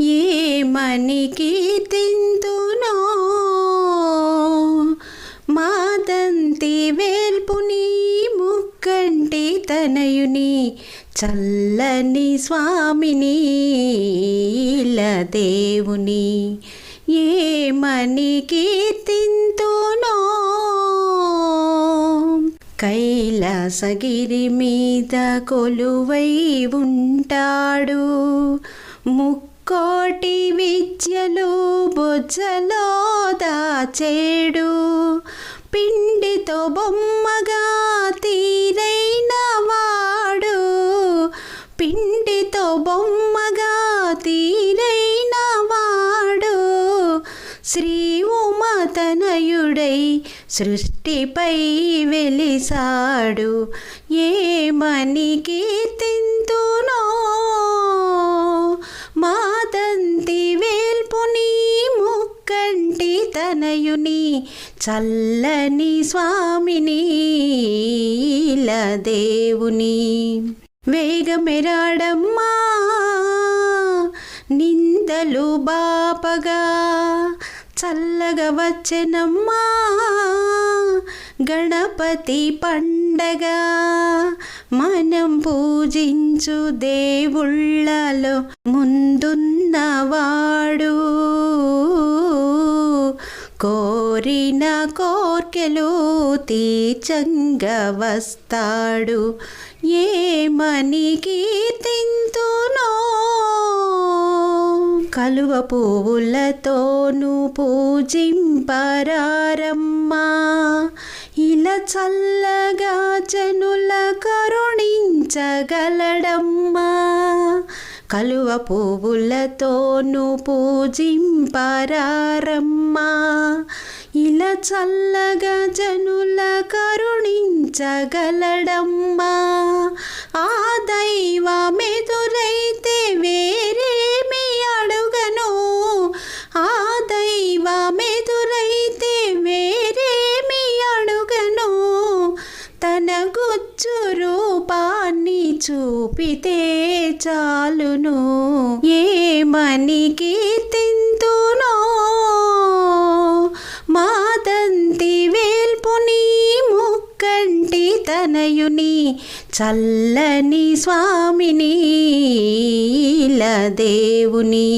ఏమని కీర్తింతునో మాదంతి వేల్పుని ముక్కంటి తనయుని చల్లని స్వామిని దేవుని. ఏమని కీర్తింతునో కైలాసగిరి మీద కొలువై ఉంటాడు. కోటి విద్యలు బొజ్జలో దాచేడు. పిండితో బొమ్మగా తీరైన వాడు. పిండితో బొమ్మగా తీరైన వాడు. శ్రీ ఉమతనయుడై సృష్టిపై వెలిసాడు. ఏమని కీర్తింతునో తనయుని చల్లని స్వామిని దేవుని. వేగమెరాడమ్మా నిందలు బాపగా చల్లగా వచ్చెనమ్మా. గణపతి పండగ మనం పూజించు దేవుళ్ళలో ముందున్నవాడు కోరిన కోర్కెలు తీచంగా వస్తాడు ఏమని కీర్తింతునో కలువ పువ్వులతోను పూజింపరారమ్మా. ఇలా చల్లగా జనుల కరుణించగలడమ్మా. కలువ పువ్వులతోను పూజింపరారమ్మా ఇలా చల్లగా జనుల కరుణించగలడమ్మా. ఆ దైవమెదురైతే వేరేమి అడుగను. ఆ దైవమెదురైతే వేరేమి అడుగను. తన గుచ్చు రూపాన్ని చూపితే చాలును ఏమని కీర్తింతునో మాదంతి వేల్పుని ముక్కంటి తనయుని చల్లని స్వామిని దేవుని